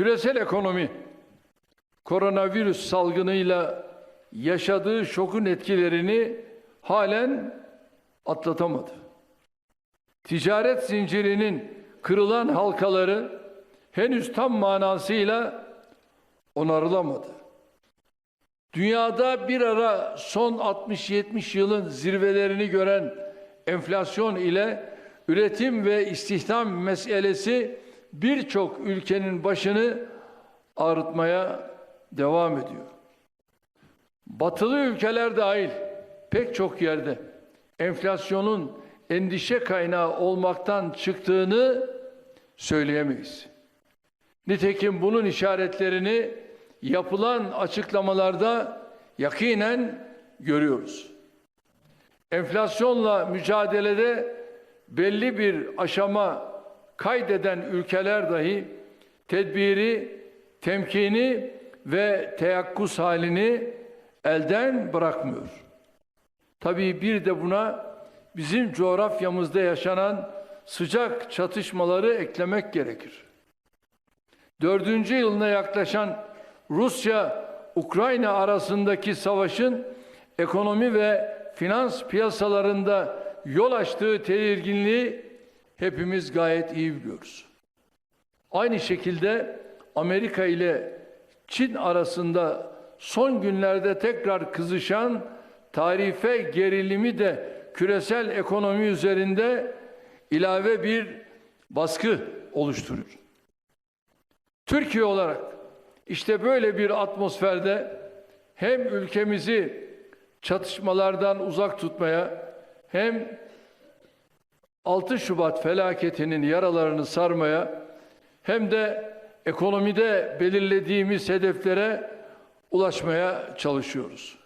Küresel ekonomi koronavirüs salgınıyla yaşadığı şokun etkilerini halen atlatamadı. Ticaret zincirinin kırılan halkaları henüz tam manasıyla onarılamadı. Dünyada bir ara son 60-70 yılın zirvelerini gören enflasyon ile üretim ve istihdam meselesi birçok ülkenin başını ağrıtmaya devam ediyor. Batılı ülkeler dahil pek çok yerde enflasyonun endişe kaynağı olmaktan çıktığını söyleyemeyiz. Nitekim bunun işaretlerini yapılan açıklamalarda yakinen görüyoruz. Enflasyonla mücadelede belli bir aşama kaydeden ülkeler dahi tedbiri, temkini ve teyakkuz halini elden bırakmıyor. Tabii bir de buna bizim coğrafyamızda yaşanan sıcak çatışmaları eklemek gerekir. Dördüncü yılına yaklaşan Rusya-Ukrayna arasındaki savaşın ekonomi ve finans piyasalarında yol açtığı tedirginliği hepimiz gayet iyi biliyoruz. Aynı şekilde Amerika ile Çin arasında son günlerde tekrar kızışan tarife gerilimi de küresel ekonomi üzerinde ilave bir baskı oluşturur. Türkiye olarak işte böyle bir atmosferde hem ülkemizi çatışmalardan uzak tutmaya hem 6 Şubat felaketinin yaralarını sarmaya hem de ekonomide belirlediğimiz hedeflere ulaşmaya çalışıyoruz.